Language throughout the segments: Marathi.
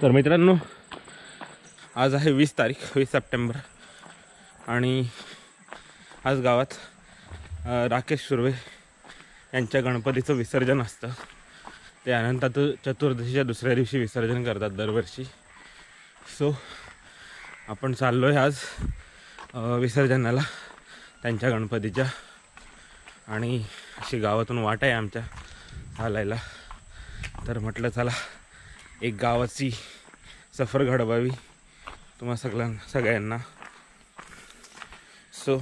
तर मित्रांनो आज आहे वीस तारीख वीस सप्टेंबर. आणि आज गावात राकेश सुर्वे यांच्या गणपतीचं विसर्जन असतं. ते अनंतात चतुर्दशीच्या दुसऱ्या दिवशी विसर्जन करतात दरवर्षी. सो आपण चाललो आहे आज विसर्जनाला त्यांच्या गणपतीच्या. आणि अशी गावातून वाट आहे आमच्या चालायला. तर म्हटलं चला एक गावाची सफर घडवावी तुम्हा सगळ्यांना सगळ्यांना. सो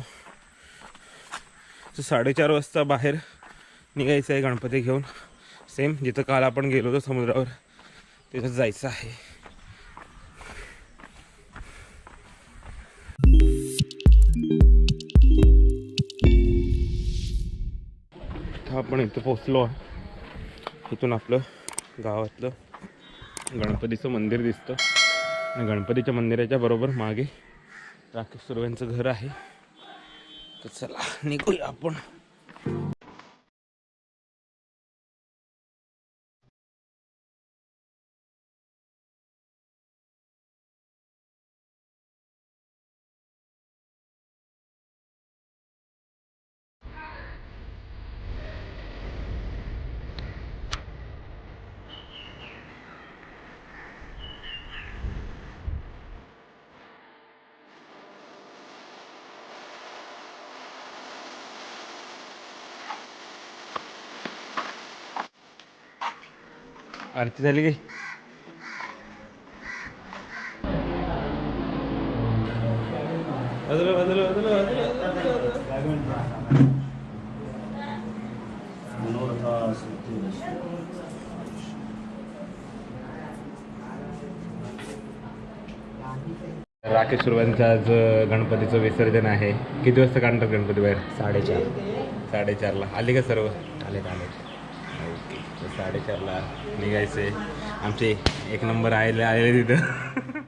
सो साडेचार वाजता बाहेर निघायचं आहे गणपती घेऊन. सेम जिथं काल आपण गेलो होतो समुद्रावर तिथं जायचं आहे. आपण इथं पोचलो आहे. इथून आपलं गावातलं गणपतीचं मंदिर दिसतं. आणि गणपतीच्या मंदिराच्या बरोबर मागे राकेश सुर्व्यांचं घर आहे. तर चला निघूया आपण. आरती झाली बाजूला राकेश सुरवांचं आज गणपतीचं विसर्जन आहे. किती वाजता काढतात गणपती बाहेर? साडेचार. साडेचारला. आली का सर्व? आले आले साडेचारला निघायचे. आमचे एक नंबर आले आलेले तिथं.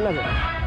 Là.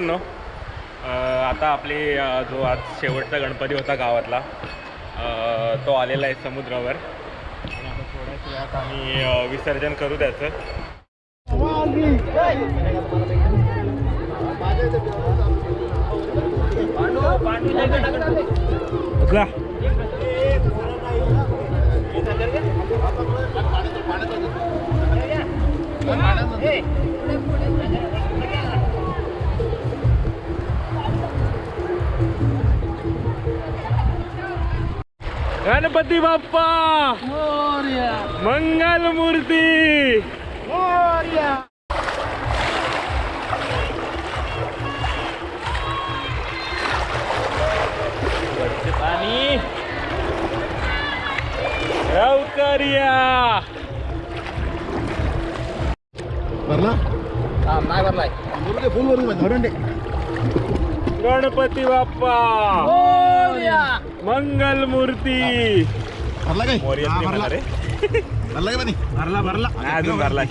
मित्रांनो आता आपली जो आज शेवटचा गणपती होता गावातला तो आलेला आहे समुद्रावर आणि आता थोड्याच वेळात आम्ही विसर्जन करू त्याचं Hey! गणपती बाप्पा! मोरया! मंगल मूर्ती! पाणी! लवकर या भरला? नाही भरलाय फुल गणपती बाप्पा! मोरया! मंगल मूर्ती भरला काय? हा, भरला. रे भरला काय पाणी भरला भरला. अजून भरला.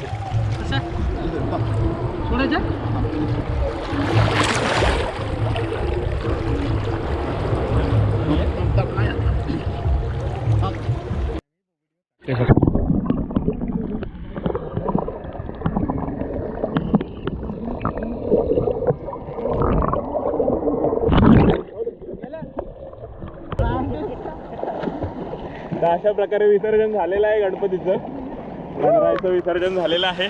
सोडायच्या? तर अशा प्रकारे विसर्जन झालेलं आहे गणपतीचं. गणरायाचं विसर्जन झालेलं आहे.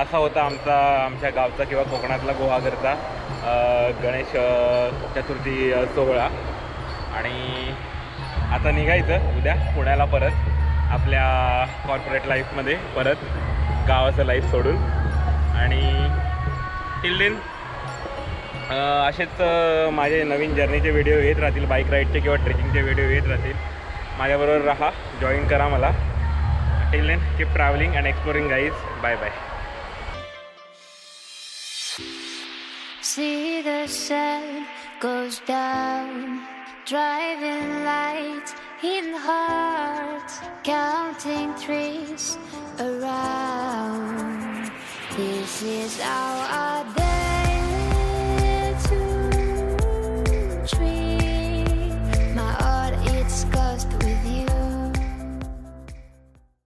असा होता आमचा आमच्या गावचा किंवा कोकणातला गोवाघरचा गणेश चतुर्थी सोहळा. आणि आता निघायचं उद्या पुण्याला परत आपल्या कॉर्पोरेट लाईफमध्ये परत गावाचं लाईफ सोडून. आणि टिल देन असेच माझे नवीन जर्नीचे व्हिडिओ येत राहतील बाईक राईडचे किंवा ट्रेकिंगचे व्हिडिओ येत राहतील. माझ्याबरोबर राहा जॉईन करा मला. Till then keep travelling and exploring guys bye bye Sun goes down, driving lights in hearts, counting trees around. This is our I